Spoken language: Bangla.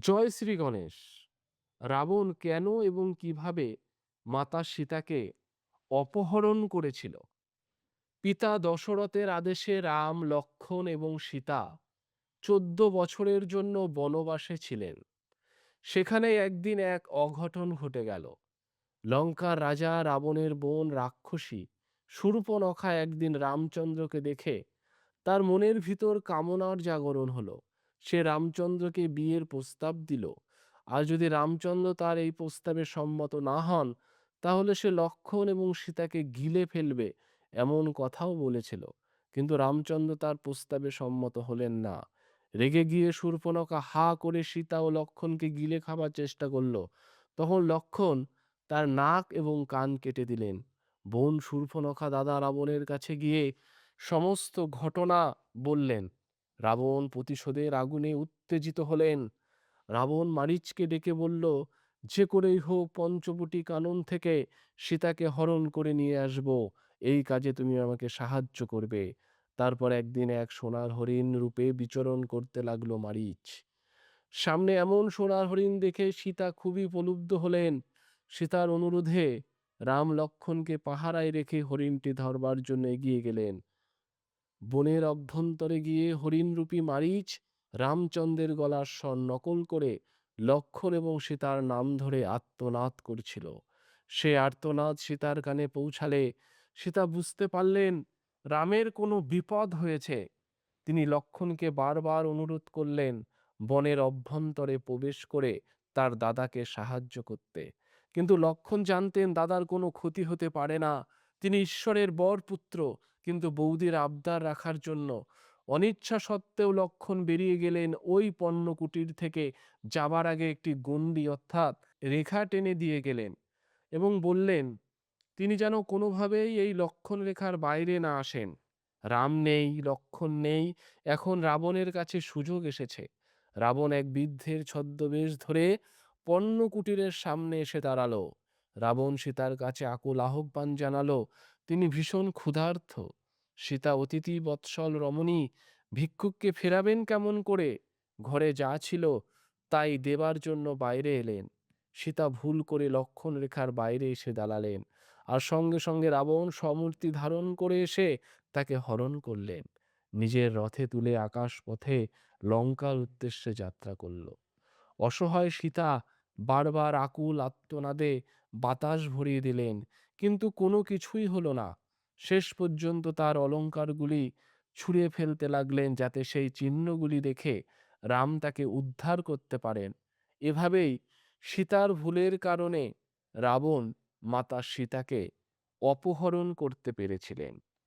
জয় শ্রী গণেশ, রাবণ কেন এবং কীভাবে মাতা সীতাকে অপহরণ করেছিল? পিতা দশরথের আদেশে রাম, লক্ষণ এবং সীতা চোদ্দ বছরের জন্য বনবাসে ছিলেন। সেখানে একদিন এক অঘটন ঘটে গেল। লঙ্কার রাজা রাবণের বোন রাক্ষসী শূর্পনখা একদিন রামচন্দ্রকে দেখে তার মনের ভিতর কামনার জাগরণ হলো। সে রামচন্দ্রকে বিয়ের প্রস্তাব দিল। আর যদি রামচন্দ্র তার এই প্রস্তাবে সম্মত না হন, তাহলে সে লক্ষণ এবং সীতাকে গিলে ফেলবে এমন কথাও বলেছিল। কিন্তু রামচন্দ্র তার প্রস্তাবে সম্মত হলেন না। রেগে গিয়ে শূর্পণখা হা করে সীতা ও লক্ষণকে গিলে খাবার চেষ্টা করল। তখন লক্ষণ তার নাক এবং কান কেটে দিলেন। বোন শূর্পণখা দাদা রাবণের কাছে গিয়ে সমস্ত ঘটনা বললেন। রাবণ প্রতিশোধের আগুনে উত্তেজিত হলেন। রাবণ মারিচকে ডেকে বলল, যে করেই হোক পঞ্চবটি কানন থেকে সীতাকে হরণ করে নিয়ে আসব। এই কাজে তুমি আমাকে সাহায্য করবে। তারপর একদিন এক সোনার হরিণ রূপে বিচরণ করতে লাগল মারিচ। সামনে এমন সোনার হরিণ দেখে সীতা খুবই প্রলুব্ধ হলেন। সীতার অনুরোধে রাম লক্ষণকে পাহারায় রেখে হরিণটি ধরবার জন্য এগিয়ে গেলেন। বনের অভ্যন্তরে গিয়ে হরিণরূপী মারিচ রামচন্দ্রের গলার স্বর নকল করে লক্ষণ এবং সীতার নাম ধরে আত্মনাদ করছিল। সে আর্তনাদ সীতার কানে পৌঁছালে সীতা বুঝতে পারলেন, রামের কোনো বিপদ হয়েছে। তিনি লক্ষণকে বারবার অনুরোধ করলেন বনের অভ্যন্তরে প্রবেশ করে তার দাদাকে সাহায্য করতে। কিন্তু লক্ষণ জানতেন দাদার কোনো ক্ষতি হতে পারে না। তিনি ঈশ্বরের বর পুত্র কিন্তু বৌদির আবদার রাখার জন্য অনিচ্ছা সত্ত্বেও লক্ষণ বেরিয়ে গেলেন ওই পণ্য কুটির থেকে যাবার আগে একটি গণ্ডি অর্থাৎ রেখা টেনে দিয়ে গেলেন এবং বললেন, তিনি যেন কোনোভাবেই এই লক্ষণ রেখার বাইরে না আসেন। রাম নেই, লক্ষণ নেই, এখন রাবণের কাছে সুযোগ এসেছে। রাবণ এক বৃদ্ধের ছদ্মবেশ ধরে পণ্য কুটিরের সামনে এসে দাঁড়াল। রাবণ সীতার কাছে আকুল আহ্বান জানালো তিনি ভীষণ ক্ষুধার্থ সীতা অতিথি বৎসল রমণী, ভিক্ষুককে ফেরাবেন কেমন করে? ঘরে যা ছিল তাই দেবার জন্য বাইরে এলেন। সীতা ভুল করে লক্ষণ রেখার বাইরে এসে দাঁড়ালেন আর সঙ্গে সঙ্গে রাবণ সমূর্তি ধারণ করে এসে তাকে হরণ করলেন। নিজের রথে তুলে আকাশ পথে লঙ্কার উদ্দেশ্যে যাত্রা করল। অসহায় সীতা বারবার আকুল আত্মনাদে বাতাস ভরিয়ে দিলেন। কিন্তু কোনো কিছুই হলো না। শেষ পর্যন্ত তার অলঙ্কারগুলি ছুঁড়ে ফেলতে লাগলেন যাতে সেই চিহ্নগুলি দেখে রাম তাকে উদ্ধার করতে পারেন। এভাবেই সীতার ভুলের কারণে রাবণ মাতা সীতাকে অপহরণ করতে পেরেছিলেন।